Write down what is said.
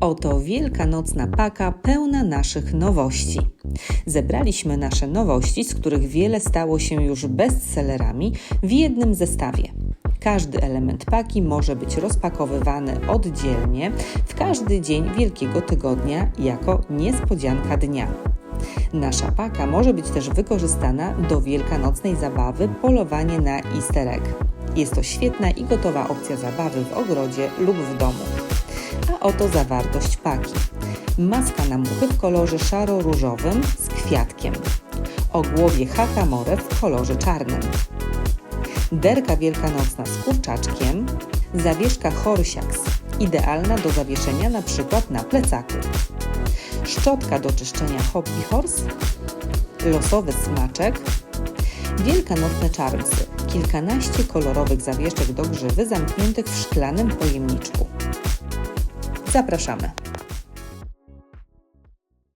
Oto wielkanocna paka pełna naszych nowości. Zebraliśmy nasze nowości, z których wiele stało się już bestsellerami, w jednym zestawie. Każdy element paki może być rozpakowywany oddzielnie w każdy dzień Wielkiego Tygodnia jako niespodzianka dnia. Nasza paka może być też wykorzystana do wielkanocnej zabawy polowanie na easter egg. Jest to świetna i gotowa opcja zabawy w ogrodzie lub w domu. Oto zawartość paki. Maska na muchy w kolorze szaro-różowym z kwiatkiem. O głowie hakamore w kolorze czarnym. Derka wielkanocna z kurczaczkiem. Zawieszka Horsiax, idealna do zawieszenia na przykład na plecaku. Szczotka do czyszczenia Hobby Horse. Losowy smaczek. Wielkanocne czarmsy. Kilkanaście kolorowych zawieszek do grzywy zamkniętych w szklanym pojemniczku. Zapraszamy.